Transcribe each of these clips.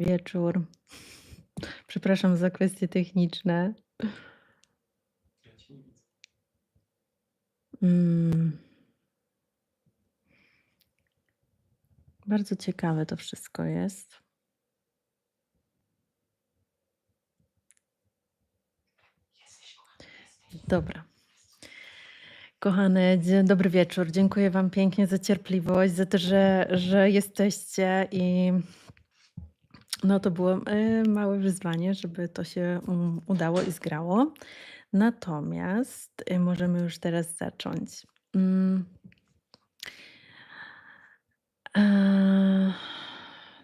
wieczór. Przepraszam za kwestie techniczne. Mm. Bardzo ciekawe to wszystko jest. Dobra. Kochane, dobry wieczór. Dziękuję Wam pięknie za cierpliwość, za to, że, że jesteście i no to było y, małe wyzwanie, żeby to się um, udało i zgrało. Natomiast y, możemy już teraz zacząć. Mm. Eee,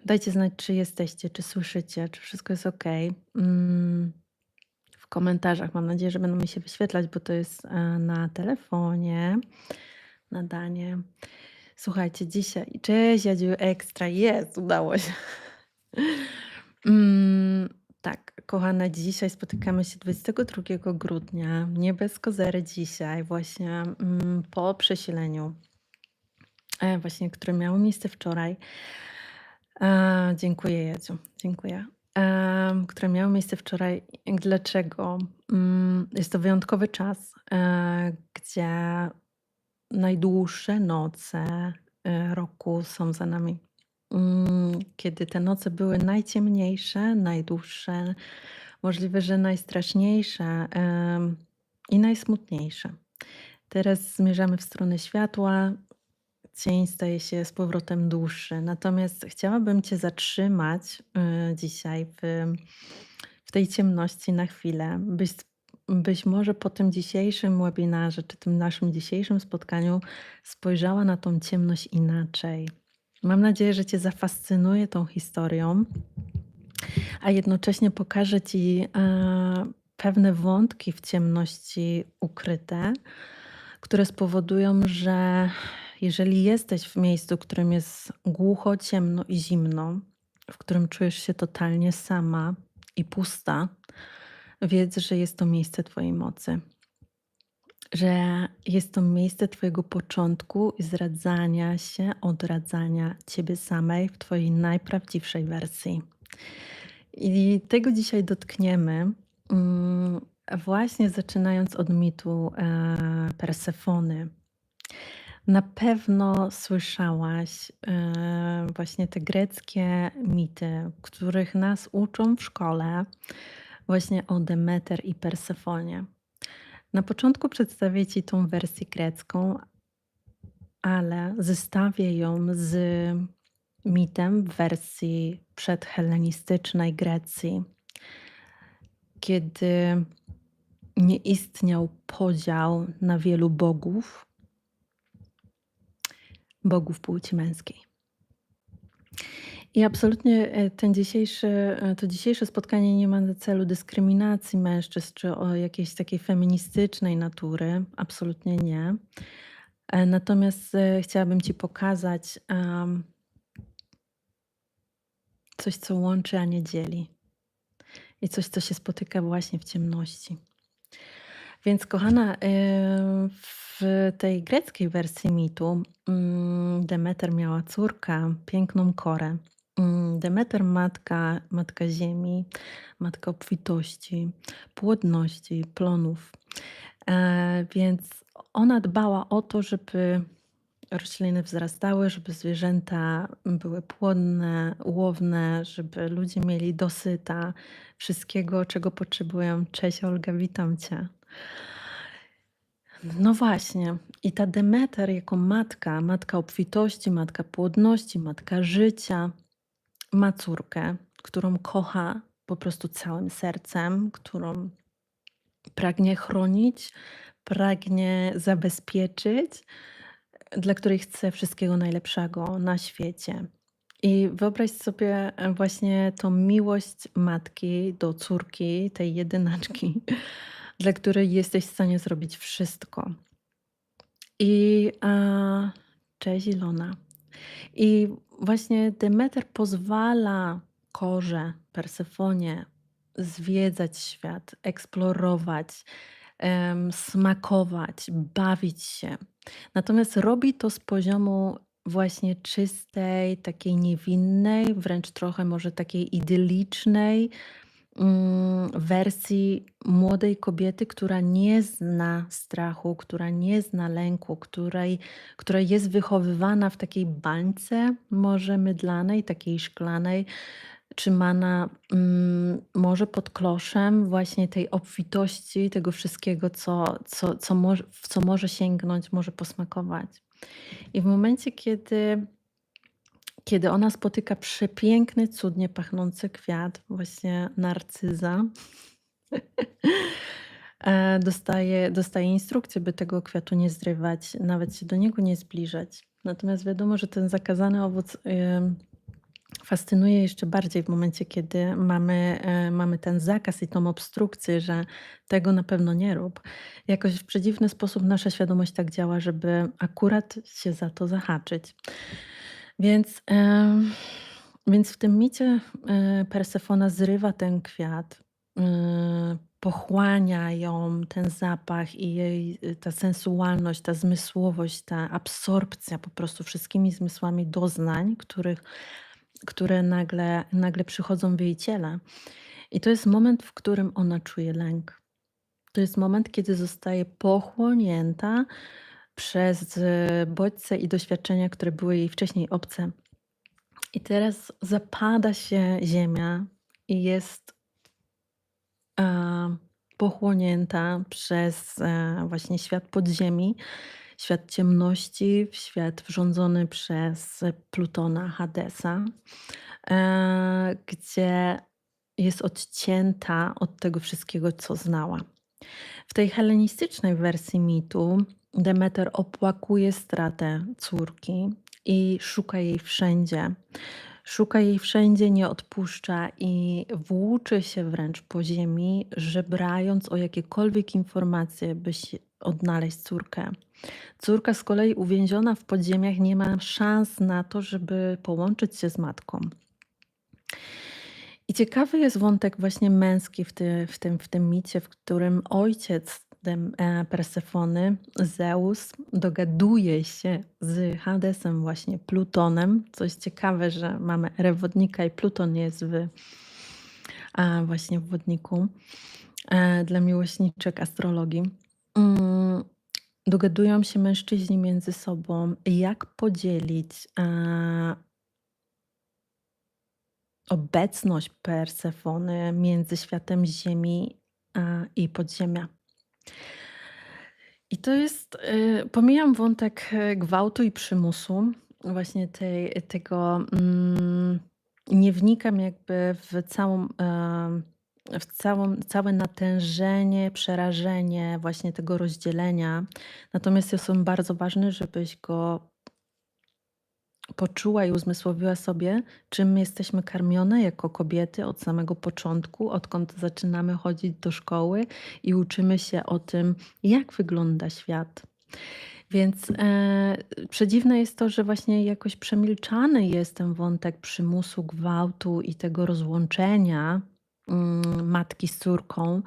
Dajcie znać, czy jesteście, czy słyszycie, czy wszystko jest ok. W komentarzach mam nadzieję, że będą mi się wyświetlać, bo to jest e, na telefonie nadanie. Słuchajcie, dzisiaj. Cześć, Jadziu Ekstra. Jest, udało się. Mm, tak, kochane, dzisiaj spotykamy się 22 grudnia. Nie bez kozery dzisiaj, właśnie mm, po przesileniu, e, właśnie, które miało miejsce wczoraj. E, dziękuję, Jadziu. Dziękuję. E, które miało miejsce wczoraj. Dlaczego? Mm, jest to wyjątkowy czas, e, gdzie najdłuższe noce e, roku są za nami. Mm, Kiedy te noce były najciemniejsze, najdłuższe, możliwe, że najstraszniejsze i najsmutniejsze. Teraz zmierzamy w stronę światła, cień staje się z powrotem dłuższy. Natomiast chciałabym Cię zatrzymać y, dzisiaj w, w tej ciemności na chwilę, byś, byś może po tym dzisiejszym webinarze, czy tym naszym dzisiejszym spotkaniu spojrzała na tą ciemność inaczej. Mam nadzieję, że Cię zafascynuje tą historią, a jednocześnie pokaże Ci e, pewne wątki w ciemności ukryte, które spowodują, że jeżeli jesteś w miejscu, w którym jest głucho, ciemno i zimno, w którym czujesz się totalnie sama i pusta, wiedz, że jest to miejsce Twojej mocy. Że jest to miejsce Twojego początku i zradzania się, odradzania Ciebie samej w Twojej najprawdziwszej wersji. I tego dzisiaj dotkniemy, mm, właśnie zaczynając od mitu e, Persefony. Na pewno słyszałaś e, właśnie te greckie mity, których nas uczą w szkole, właśnie o Demeter i Persefonie. Na początku przedstawię Ci tą wersję grecką, ale zestawię ją z mitem w wersji przedhellenistycznej Grecji, kiedy nie istniał podział na wielu bogów, bogów płci męskiej. I absolutnie e, ten dzisiejszy, e, to dzisiejsze spotkanie nie ma na celu dyskryminacji mężczyzn czy o jakiejś takiej feministycznej natury. Absolutnie nie. E, Natomiast chciałabym Ci pokazać em, coś, co łączy, a nie dzieli. I coś, co się spotyka właśnie w ciemności. Więc, kochana, w tej greckiej wersji mitu mm, Demeter miała córkę, piękną Korę. Mm, Demeter matka, matka ziemi, matka obfitości, płodności, plonów. E, Więc ona dbała o to, żeby rośliny wzrastały, żeby zwierzęta były płodne, łowne, żeby ludzie mieli dosyta wszystkiego, czego potrzebują. Cześć Olga, witam Cię. No właśnie. I ta Demeter jako matka, matka obfitości, matka płodności, matka życia, ma córkę, którą kocha po prostu całym sercem, którą pragnie chronić, pragnie zabezpieczyć, dla której chce wszystkiego najlepszego na świecie. I wyobraź sobie e, właśnie tą miłość matki do córki, tej jedynaczki, dla której jesteś w stanie zrobić wszystko. I a, cześć Ilona. I właśnie Demeter pozwala Korze, Persefonie zwiedzać świat, eksplorować, smakować, bawić się. Natomiast robi to z poziomu właśnie czystej, takiej niewinnej, wręcz trochę może takiej idylicznej, mm, wersji młodej kobiety, która nie zna strachu, która nie zna lęku, której która jest wychowywana w takiej bańce może mydlanej, takiej szklanej, trzymana, mm, może pod kloszem właśnie tej obfitości tego wszystkiego, co co co może w co może sięgnąć, może posmakować. I w momencie, kiedy kiedy ona spotyka przepiękny, cudnie pachnący kwiat, właśnie narcyza, e, dostaje dostaje instrukcję, by tego kwiatu nie zrywać, nawet się do niego nie zbliżać. Natomiast wiadomo, że ten zakazany owoc, ym, fascynuje jeszcze bardziej w momencie, kiedy mamy, e, mamy ten zakaz i tą obstrukcję, że tego na pewno nie rób. Jakoś w przedziwny sposób nasza świadomość tak działa, żeby akurat się za to zahaczyć. Więc, em, więc w tym micie, e, Persefona zrywa ten kwiat, y, pochłania ją ten zapach i jej y, ta sensualność, ta zmysłowość, ta absorpcja po prostu wszystkimi zmysłami doznań, których które nagle nagle przychodzą w jej ciele. I to jest moment, w którym ona czuje lęk. To jest moment, kiedy zostaje pochłonięta przez, e, bodźce i doświadczenia, które były jej wcześniej obce. I teraz zapada się ziemia i jest a, pochłonięta przez, e, właśnie świat podziemi, świat ciemności, świat rządzony przez Plutona, Hadesa, e, gdzie jest odcięta od tego wszystkiego, co znała. W tej hellenistycznej wersji mitu Demeter opłakuje stratę córki i szuka jej wszędzie. Szuka jej wszędzie, nie odpuszcza i włóczy się wręcz po ziemi, żebrając o jakiekolwiek informacje, by odnaleźć córkę. Córka z kolei uwięziona w podziemiach nie ma szans na to, żeby połączyć się z matką. I ciekawy jest wątek właśnie męski w, ty, w, tym, w tym micie, w którym ojciec E, Persefony, Zeus, dogaduje się z Hadesem, właśnie Plutonem. Coś ciekawe, że mamy rewodnika i Pluton jest w, właśnie w wodniku e, dla miłośniczek astrologii. Mm, dogadują się mężczyźni między sobą, jak podzielić obecność Persefony między światem Ziemi i podziemia. I to jest, y, pomijam wątek e, gwałtu i przymusu, właśnie tej, tego, mm, nie wnikam jakby w całą, em, w całą, całe natężenie, przerażenie właśnie tego rozdzielenia. Natomiast jest on bardzo ważny, żebyś go poczuła i uzmysłowiła sobie, czym jesteśmy karmione jako kobiety od samego początku, odkąd zaczynamy chodzić do szkoły i uczymy się o tym, jak wygląda świat. Więc e, przedziwne jest to, że właśnie jakoś przemilczany jest ten wątek przymusu, gwałtu i tego rozłączenia mm, matki z córką,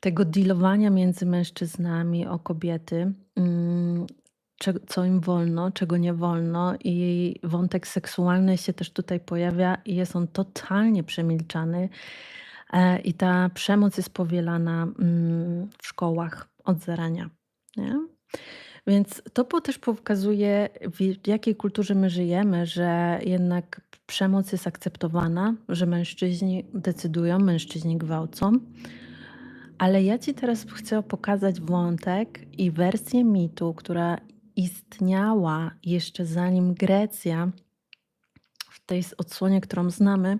tego dealowania między mężczyznami o kobiety. Mm, co im wolno, czego nie wolno, i wątek seksualny się też tutaj pojawia, i jest on totalnie przemilczany. E, I ta przemoc jest powielana mm, w szkołach od zarania. Nie? Więc to po- też pokazuje, w jakiej kulturze my żyjemy, że jednak przemoc jest akceptowana, że mężczyźni decydują, mężczyźni gwałcą. Ale ja Ci teraz chcę pokazać wątek i wersję mitu, która istniała jeszcze zanim Grecja, w tej odsłonie, którą znamy,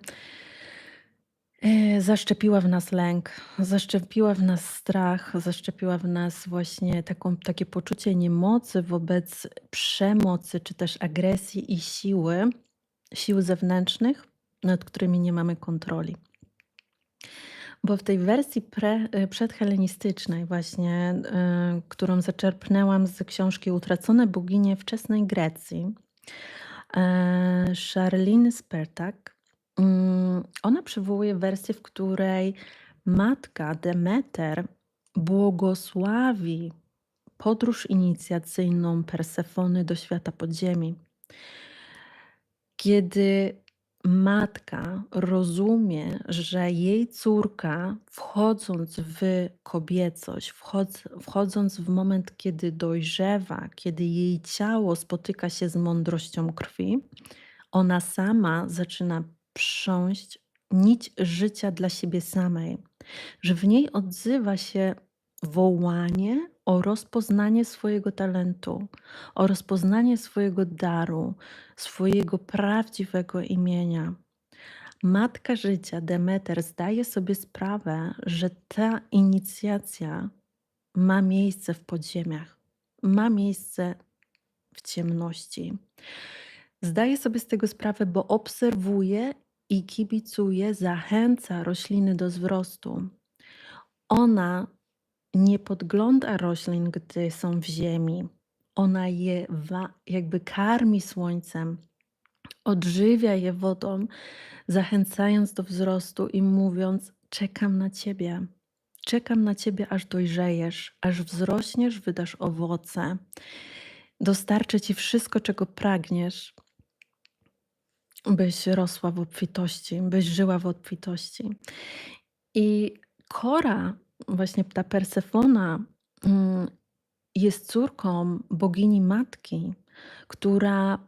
e, zaszczepiła w nas lęk, zaszczepiła w nas strach, zaszczepiła w nas właśnie taką, takie poczucie niemocy wobec przemocy, czy też agresji i siły, sił zewnętrznych, nad którymi nie mamy kontroli. Bo w tej wersji pre, y, przedhellenistycznej właśnie, y, którą zaczerpnęłam z książki Utracone boginie wczesnej Grecji, e, Charlene Spertak, mm, ona przywołuje wersję, w której matka Demeter błogosławi podróż inicjacyjną Persefony do świata podziemi. Kiedy matka rozumie, że jej córka, wchodząc w kobiecość, wchodz, wchodząc w moment, kiedy dojrzewa, kiedy jej ciało spotyka się z mądrością krwi, ona sama zaczyna prząść nić życia dla siebie samej, że w niej odzywa się wołanie o rozpoznanie swojego talentu, o rozpoznanie swojego daru, swojego prawdziwego imienia. Matka życia, Demeter, zdaje sobie sprawę, że ta inicjacja ma miejsce w podziemiach, ma miejsce w ciemności. Zdaje sobie z tego sprawę, bo obserwuje i kibicuje, zachęca rośliny do wzrostu. Ona nie podgląda roślin, gdy są w ziemi. Ona je jakby karmi słońcem, odżywia je wodą, zachęcając do wzrostu i mówiąc: Czekam na ciebie. Czekam na ciebie, aż dojrzejesz, aż wzrośniesz, wydasz owoce. Dostarczę ci wszystko, czego pragniesz, byś rosła w obfitości, byś żyła w obfitości. I Kora, właśnie ta Persefona, mm, jest córką bogini matki, która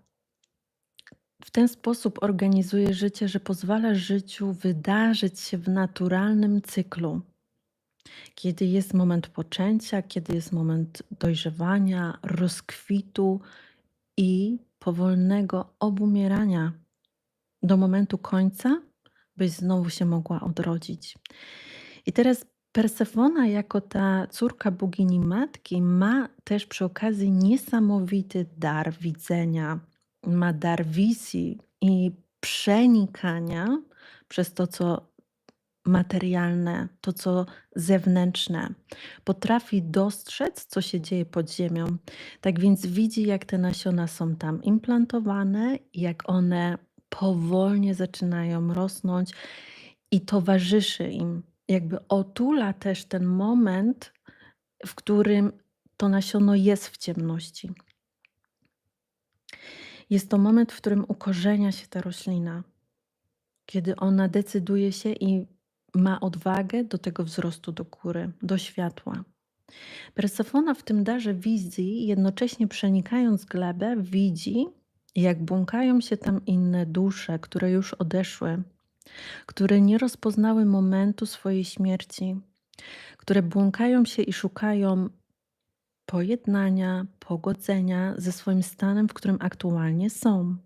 w ten sposób organizuje życie, że pozwala życiu wydarzyć się w naturalnym cyklu. Kiedy jest moment poczęcia, kiedy jest moment dojrzewania, rozkwitu i powolnego obumierania do momentu końca, byś znowu się mogła odrodzić. I teraz Persefona, jako ta córka bogini matki, ma też przy okazji niesamowity dar widzenia, ma dar wizji i przenikania przez to, co materialne, to co zewnętrzne. Potrafi dostrzec, co się dzieje pod ziemią. Tak więc widzi, jak te nasiona są tam implantowane, jak one powolnie zaczynają rosnąć i towarzyszy im. Jakby otula też ten moment, w którym to nasiono jest w ciemności. Jest to moment, w którym ukorzenia się ta roślina, kiedy ona decyduje się i ma odwagę do tego wzrostu do góry, do światła. Persefona w tym darze wizji, jednocześnie przenikając glebę, widzi, jak błąkają się tam inne dusze, które już odeszły, które nie rozpoznały momentu swojej śmierci, które błąkają się i szukają pojednania, pogodzenia ze swoim stanem, w którym aktualnie są.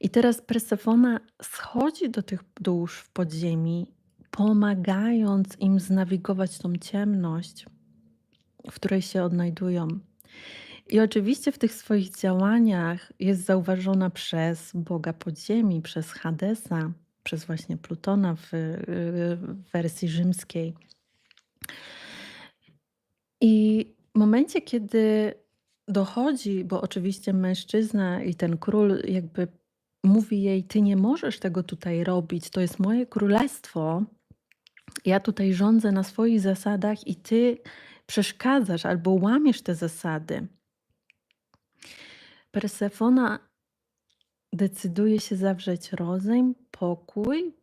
I teraz Persefona schodzi do tych dusz w podziemi, pomagając im znawigować tą ciemność, w której się odnajdują. I oczywiście w tych swoich działaniach jest zauważona przez Boga podziemi, przez Hadesa, przez właśnie Plutona w, w wersji rzymskiej. I w momencie, kiedy dochodzi, bo oczywiście mężczyzna i ten król jakby mówi jej: Ty nie możesz tego tutaj robić, to jest moje królestwo. Ja tutaj rządzę na swoich zasadach i ty przeszkadzasz albo łamiesz te zasady. Persefona decyduje się zawrzeć rozejm, pokój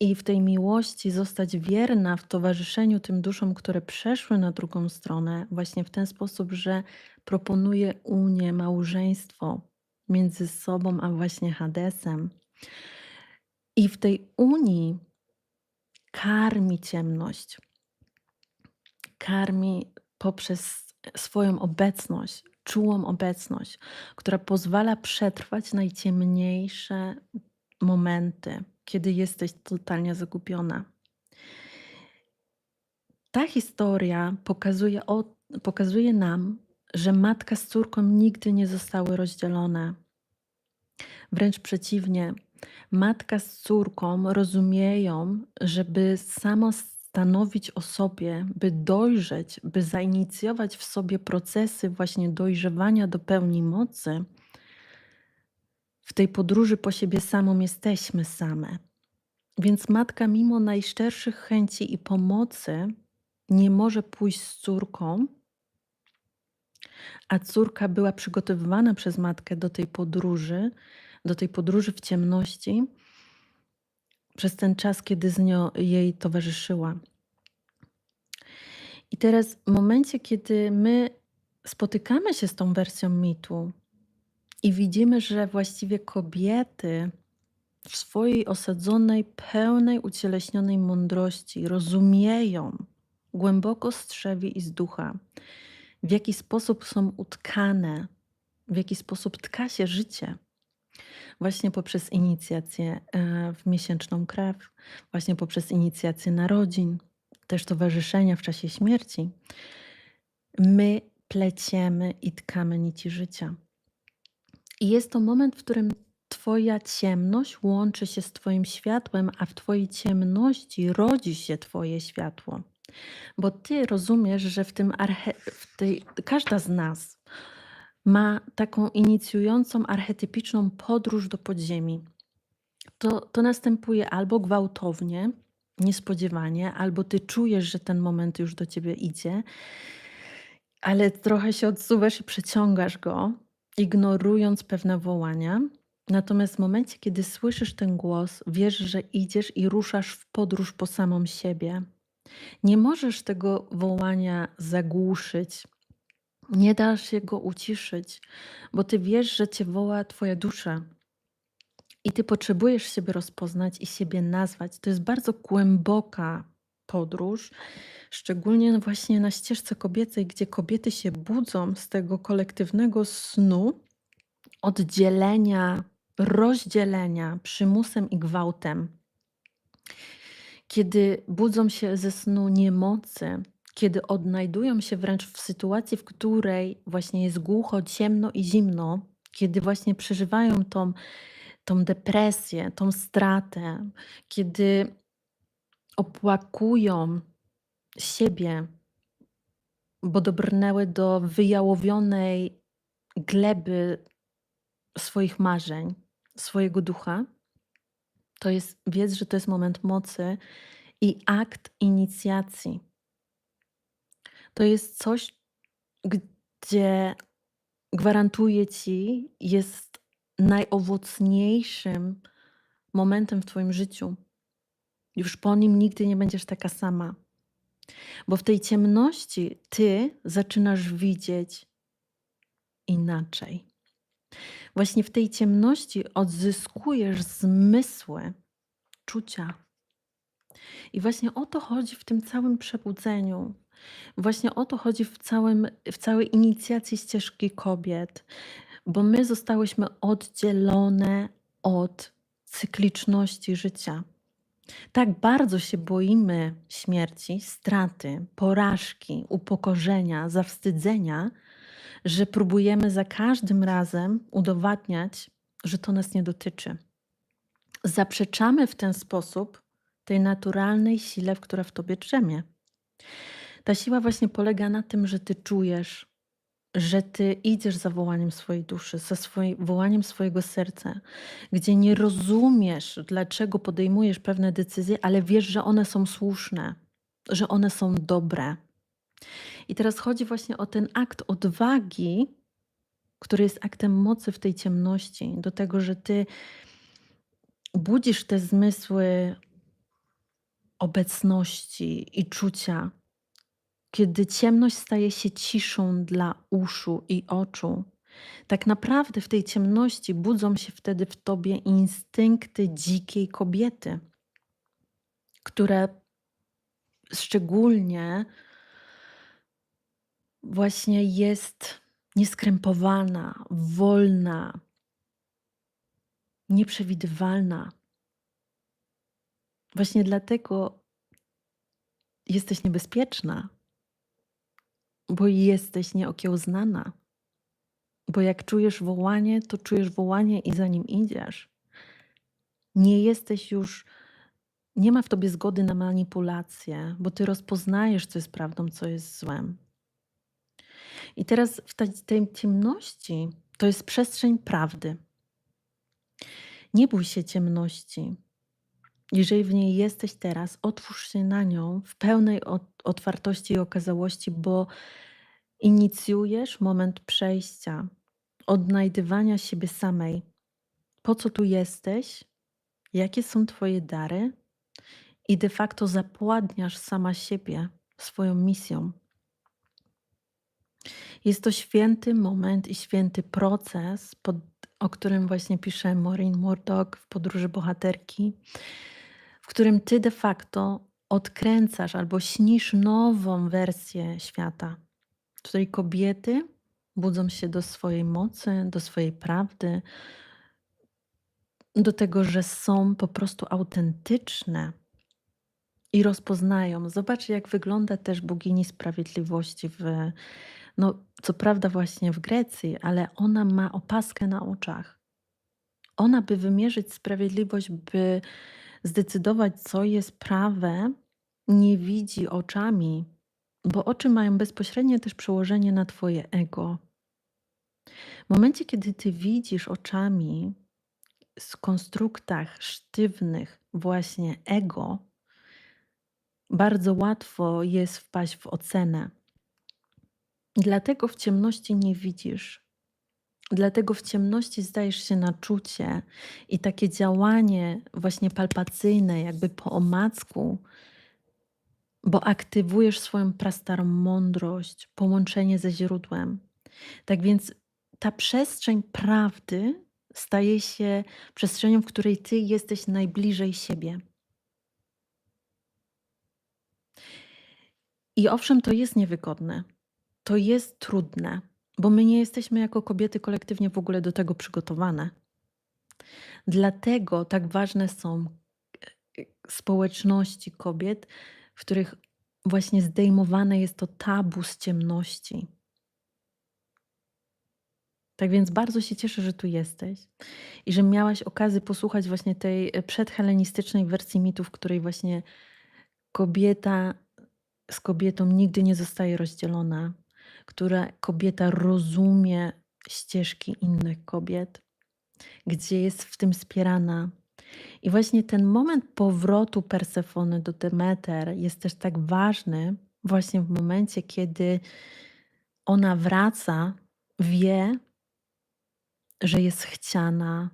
i w tej miłości zostać wierna w towarzyszeniu tym duszom, które przeszły na drugą stronę, właśnie w ten sposób, że proponuje unię, małżeństwo między sobą a właśnie Hadesem. I w tej unii karmi ciemność, karmi poprzez swoją obecność, czułą obecność, która pozwala przetrwać najciemniejsze momenty, kiedy jesteś totalnie zagubiona. Ta historia pokazuje, o, pokazuje nam, że matka z córką nigdy nie zostały rozdzielone. Wręcz przeciwnie, matka z córką rozumieją, żeby samo stanowić o sobie, by dojrzeć, by zainicjować w sobie procesy właśnie dojrzewania do pełni mocy, w tej podróży po siebie samą jesteśmy same. Więc matka, mimo najszczerszych chęci i pomocy, nie może pójść z córką a córka była przygotowywana przez matkę do tej podróży, do tej podróży w ciemności przez ten czas, kiedy z nią jej towarzyszyła. I teraz w momencie, kiedy my spotykamy się z tą wersją mitu i widzimy, że właściwie kobiety w swojej osadzonej, pełnej, ucieleśnionej mądrości rozumieją głęboko z trzewi i z ducha, w jaki sposób są utkane, w jaki sposób tka się życie. Właśnie poprzez inicjację e, w miesięczną krew, właśnie poprzez inicjację narodzin, też towarzyszenia w czasie śmierci. My pleciemy i tkamy nici życia. I jest to moment, w którym Twoja ciemność łączy się z Twoim światłem, a w Twojej ciemności rodzi się Twoje światło. Bo Ty rozumiesz, że w tym arche- w tej, każda z nas ma taką inicjującą, archetypiczną podróż do podziemi. To, to następuje albo gwałtownie, niespodziewanie, albo Ty czujesz, że ten moment już do Ciebie idzie, ale trochę się odsuwasz i przeciągasz go, ignorując pewne wołania. Natomiast w momencie, kiedy słyszysz ten głos, wiesz, że idziesz i ruszasz w podróż po samą siebie. Nie możesz tego wołania zagłuszyć, nie dasz się go uciszyć, bo ty wiesz, że cię woła twoja dusza. I ty potrzebujesz siebie rozpoznać i siebie nazwać. To jest bardzo głęboka podróż, szczególnie właśnie na ścieżce kobiecej, gdzie kobiety się budzą z tego kolektywnego snu, oddzielenia, rozdzielenia przymusem i gwałtem. Kiedy budzą się ze snu niemocy, kiedy odnajdują się wręcz w sytuacji, w której właśnie jest głucho, ciemno i zimno, kiedy właśnie przeżywają tą, tą depresję, tą stratę, kiedy opłakują siebie, bo dobrnęły do wyjałowionej gleby swoich marzeń, swojego ducha, to jest, wiedz, że to jest moment mocy i akt inicjacji. To jest coś, gdzie gwarantuję ci, jest najowocniejszym momentem w Twoim życiu. Już po nim nigdy nie będziesz taka sama. Bo w tej ciemności Ty zaczynasz widzieć inaczej. Właśnie w tej ciemności odzyskujesz zmysły, czucia. I właśnie o to chodzi w tym całym przebudzeniu. Właśnie o to chodzi w, całym, w całej inicjacji ścieżki kobiet, bo my zostałyśmy oddzielone od cykliczności życia. Tak bardzo się boimy śmierci, straty, porażki, upokorzenia, zawstydzenia, że próbujemy za każdym razem udowadniać, że to nas nie dotyczy. Zaprzeczamy w ten sposób tej naturalnej sile, która w tobie drzemie. Ta siła właśnie polega na tym, że ty czujesz, że ty idziesz za wołaniem swojej duszy, za swoim, wołaniem swojego serca, gdzie nie rozumiesz, dlaczego podejmujesz pewne decyzje, ale wiesz, że one są słuszne, że one są dobre. I teraz chodzi właśnie o ten akt odwagi, który jest aktem mocy w tej ciemności, do tego, że ty budzisz te zmysły obecności i czucia, kiedy ciemność staje się ciszą dla uszu i oczu. Tak naprawdę w tej ciemności budzą się wtedy w tobie instynkty dzikiej kobiety, które szczególnie właśnie jest nieskrępowana, wolna, nieprzewidywalna. Właśnie dlatego jesteś niebezpieczna, bo jesteś nieokiełznana. Bo jak czujesz wołanie, to czujesz wołanie i za nim idziesz. Nie jesteś już, nie ma w tobie zgody na manipulację, bo ty rozpoznajesz, co jest prawdą, co jest złem. I teraz w tej, tej ciemności to jest przestrzeń prawdy. Nie bój się ciemności. Jeżeli w niej jesteś teraz, otwórz się na nią w pełnej otwartości i okazałości, bo Inicjujesz moment przejścia, odnajdywania siebie samej. Po co tu jesteś? Jakie są Twoje dary? I de facto zapładniasz sama siebie swoją misją. Jest to święty moment i święty proces, pod, o którym właśnie pisze Maureen Murdoch w Podróży Bohaterki, w którym ty de facto odkręcasz albo śnisz nową wersję świata, w której kobiety budzą się do swojej mocy, do swojej prawdy, do tego, że są po prostu autentyczne i rozpoznają. Zobacz, jak wygląda też bogini sprawiedliwości w, no, co prawda właśnie w Grecji, ale ona ma opaskę na oczach. Ona, by wymierzyć sprawiedliwość, by zdecydować, co jest prawe, nie widzi oczami, bo oczy mają bezpośrednie też przełożenie na Twoje ego. W momencie, kiedy Ty widzisz oczami z konstruktach sztywnych właśnie ego, bardzo łatwo jest wpaść w ocenę. Dlatego w ciemności nie widzisz. Dlatego w ciemności zdajesz się na czucie i takie działanie właśnie palpacyjne, jakby po omacku, bo aktywujesz swoją prastarą mądrość, połączenie ze źródłem. Tak więc ta przestrzeń prawdy staje się przestrzenią, w której ty jesteś najbliżej siebie. I owszem, to jest niewygodne, to jest trudne, bo my nie jesteśmy jako kobiety kolektywnie w ogóle do tego przygotowane. Dlatego tak ważne są e, społeczności kobiet, w których właśnie zdejmowane jest to tabu z ciemności. Tak więc bardzo się cieszę, że tu jesteś i że miałaś okazję posłuchać właśnie tej e, przedhelenistycznej wersji mitu, w której właśnie kobieta z kobietą nigdy nie zostaje rozdzielona, która kobieta rozumie ścieżki innych kobiet, gdzie jest w tym wspierana. I właśnie ten moment powrotu Persefony do Demeter jest też tak ważny, właśnie w momencie, kiedy ona wraca, wie, że jest chciana,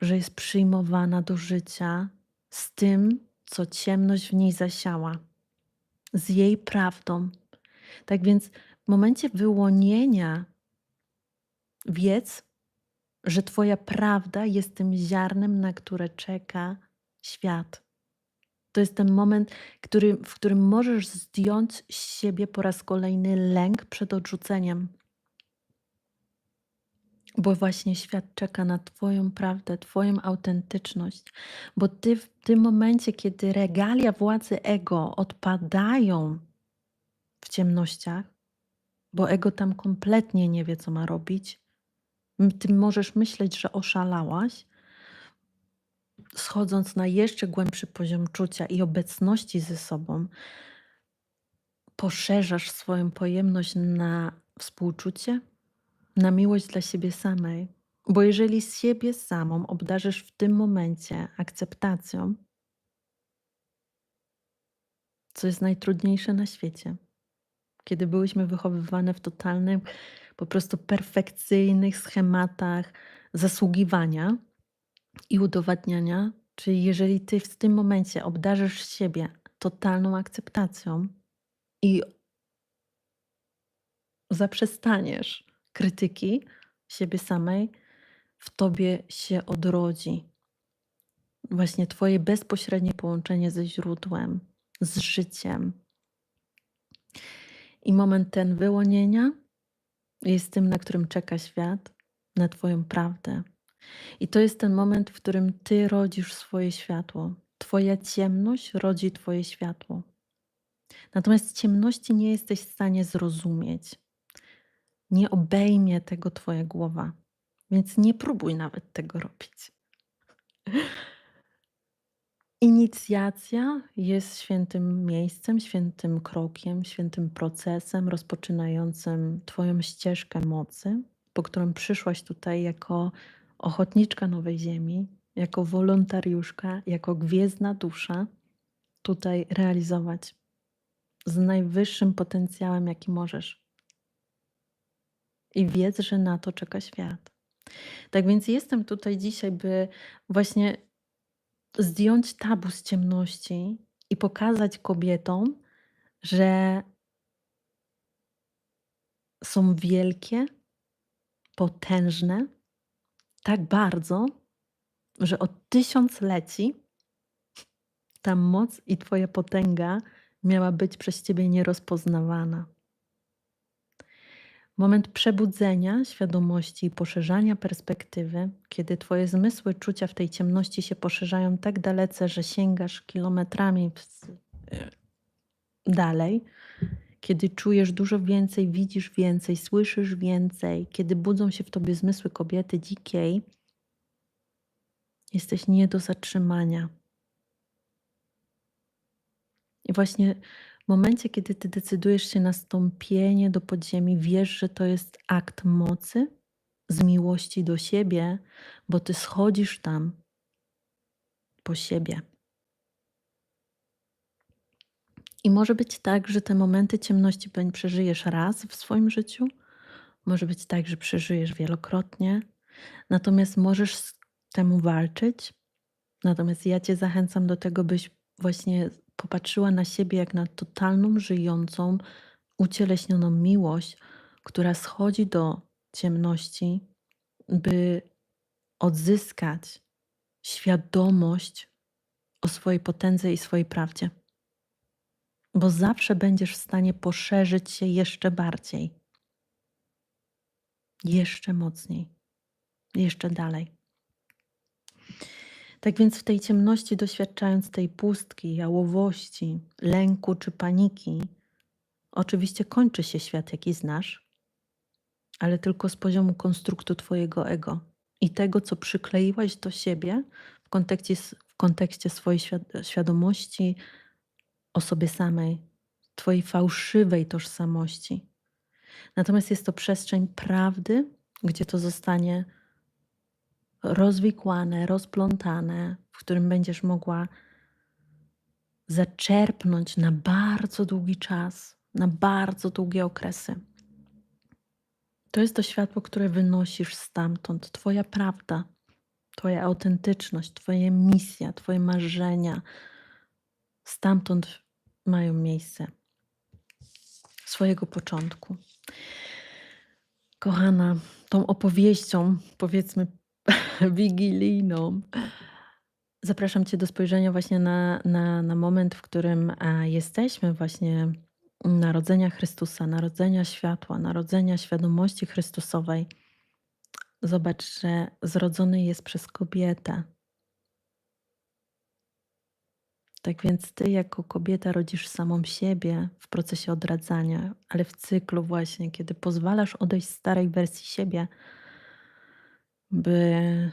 że jest przyjmowana do życia z tym, co ciemność w niej zasiała, z jej prawdą. Tak więc momencie wyłonienia wiedz, że Twoja prawda jest tym ziarnem, na które czeka świat. To jest ten moment, który, w którym możesz zdjąć z siebie po raz kolejny lęk przed odrzuceniem. Bo właśnie świat czeka na Twoją prawdę, Twoją autentyczność. Bo Ty w tym momencie, kiedy regalia władzy ego odpadają w ciemnościach, bo ego tam kompletnie nie wie, co ma robić, ty możesz myśleć, że oszalałaś, schodząc na jeszcze głębszy poziom czucia i obecności ze sobą, poszerzasz swoją pojemność na współczucie, na miłość dla siebie samej. Bo jeżeli siebie samą obdarzysz w tym momencie akceptacją, co jest najtrudniejsze na świecie, kiedy byłyśmy wychowywane w totalnym, po prostu perfekcyjnych schematach zasługiwania i udowadniania, czyli jeżeli ty w tym momencie obdarzysz siebie totalną akceptacją i zaprzestaniesz krytyki siebie samej, w tobie się odrodzi. Właśnie Twoje bezpośrednie połączenie ze źródłem, z życiem. I moment ten wyłonienia jest tym, na którym czeka świat, na Twoją prawdę. I to jest ten moment, w którym Ty rodzisz swoje światło. Twoja ciemność rodzi Twoje światło. Natomiast ciemności nie jesteś w stanie zrozumieć. Nie obejmie tego Twoja głowa, więc nie próbuj nawet tego robić. Inicjacja jest świętym miejscem, świętym krokiem, świętym procesem rozpoczynającym Twoją ścieżkę mocy, po którą przyszłaś tutaj jako ochotniczka Nowej Ziemi, jako wolontariuszka, jako gwiezdna dusza, tutaj realizować z najwyższym potencjałem, jaki możesz. i wiedz, że na to czeka świat. Tak więc jestem tutaj dzisiaj, by właśnie zdjąć tabu z ciemności i pokazać kobietom, że są wielkie, potężne, tak bardzo, że od tysiącleci ta moc i Twoja potęga miała być przez Ciebie nierozpoznawana. Moment przebudzenia świadomości i poszerzania perspektywy, kiedy Twoje zmysły czucia w tej ciemności się poszerzają tak dalece, że sięgasz kilometrami e, dalej, kiedy czujesz dużo więcej, widzisz więcej, słyszysz więcej, kiedy budzą się w Tobie zmysły kobiety dzikiej, jesteś nie do zatrzymania. I właśnie momencie, kiedy ty decydujesz się na stąpienie do podziemi, wiesz, że to jest akt mocy z miłości do siebie, bo ty schodzisz tam po siebie. I może być tak, że te momenty ciemności przeżyjesz raz w swoim życiu, może być tak, że przeżyjesz wielokrotnie, natomiast możesz z temu walczyć. Natomiast ja Cię zachęcam do tego, byś właśnie popatrzyła na siebie jak na totalną, żyjącą, ucieleśnioną miłość, która schodzi do ciemności, by odzyskać świadomość o swojej potędze i swojej prawdzie. Bo zawsze będziesz w stanie poszerzyć się jeszcze bardziej, jeszcze mocniej, jeszcze dalej. Tak więc w tej ciemności, doświadczając tej pustki, jałowości, lęku czy paniki, oczywiście kończy się świat, jaki znasz, ale tylko z poziomu konstruktu Twojego ego i tego, co przykleiłaś do siebie w kontekście, w kontekście swojej świad- świadomości o sobie samej, Twojej fałszywej tożsamości. Natomiast jest to przestrzeń prawdy, gdzie to zostanie rozwikłane, rozplątane, w którym będziesz mogła zaczerpnąć na bardzo długi czas, na bardzo długie okresy. To jest to światło, które wynosisz stamtąd, Twoja prawda, Twoja autentyczność, Twoja misja, Twoje marzenia. Stamtąd mają miejsce swojego początku. Kochana, tą opowieścią, powiedzmy, wigilijną, zapraszam Cię do spojrzenia właśnie na, na, na moment, w którym e, jesteśmy, właśnie narodzenia Chrystusa, narodzenia światła, narodzenia świadomości Chrystusowej. Zobacz, że zrodzony jest przez kobietę. Tak więc ty jako kobieta rodzisz samą siebie w procesie odradzania, ale w cyklu właśnie, kiedy pozwalasz odejść starej wersji siebie, by,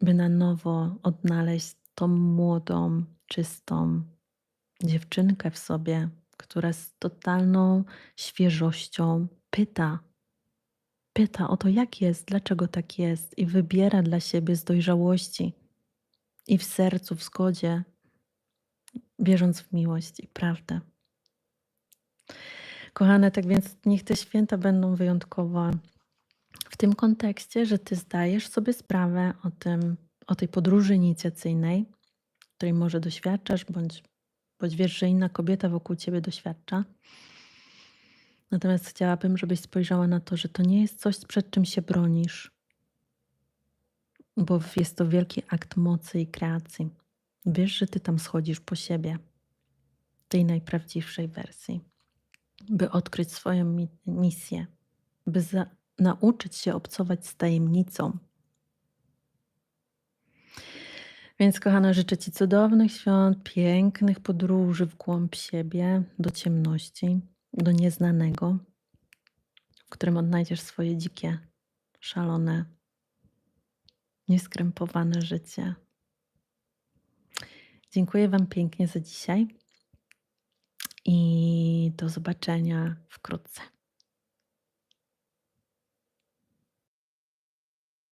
by na nowo odnaleźć tą młodą, czystą dziewczynkę w sobie, która z totalną świeżością pyta, pyta o to, jak jest, dlaczego tak jest, i wybiera dla siebie z dojrzałości i w sercu, w zgodzie, wierząc w miłość i prawdę. Kochane, tak więc niech te święta będą wyjątkowe w tym kontekście, że ty zdajesz sobie sprawę o tym, o tej podróży inicjacyjnej, której może doświadczasz, bądź, bądź wiesz, że inna kobieta wokół ciebie doświadcza. Natomiast chciałabym, żebyś spojrzała na to, że to nie jest coś, przed czym się bronisz, bo jest to wielki akt mocy i kreacji. Wiesz, że ty tam schodzisz po siebie, tej najprawdziwszej wersji, by odkryć swoją mi- misję, by za- nauczyć się obcować z tajemnicą. Więc, kochana, życzę Ci cudownych świąt, pięknych podróży w głąb siebie, do ciemności, do nieznanego, w którym odnajdziesz swoje dzikie, szalone, nieskrępowane życie. Dziękuję Wam pięknie za dzisiaj i do zobaczenia wkrótce.